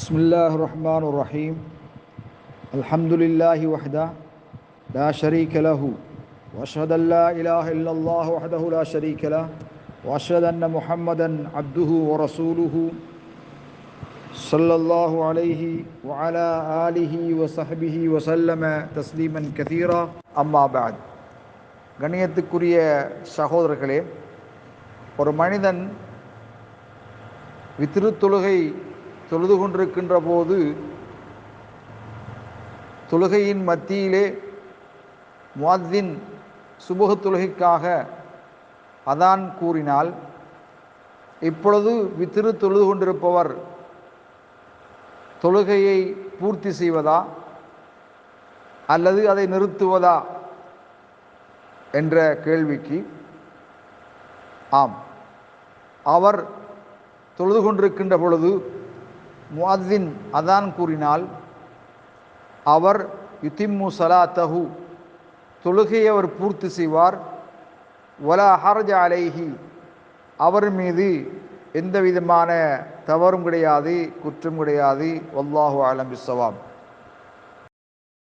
بسم الله الرحمن الرحيم الحمد لله وحده لا شريك له واشهد ان لا اله الا الله وحده لا شريك له واشهد ان محمدا عبده ورسوله صلى الله عليه وعلى اله وصحبه وسلم تسليما كثيرا اما بعد கண்ணியத்துக்குரிய சகோதரர்களே ஒரு மனிதன் வித்திரு தொழுகை தொழுது கொண்டிருக்கின்ற போது தொழுகையின் மத்தியிலே முவாத்தின் சுபுக தொழுகைக்காக அதான் கூறினால் இப்பொழுது வித்திரு தொழுது கொண்டிருப்பவர் தொழுகையை பூர்த்தி செய்வதா அல்லது அதை நிறுத்துவதா என்ற கேள்விக்கு ஆம். அவர் தொழுது கொண்டிருக்கின்ற பொழுது முஅத்தின் அதான் கூறினால் அவர் யுத்திம்மு சலாத்தஹு. தொழுகையை அவர் பூர்த்தி செய்வார். ஒலா ஹர்ஜ அலைஹி. அவர் மீது எந்த விதமான தவறும் கிடையாது குற்றம் கிடையாது. வல்லாஹு அலம்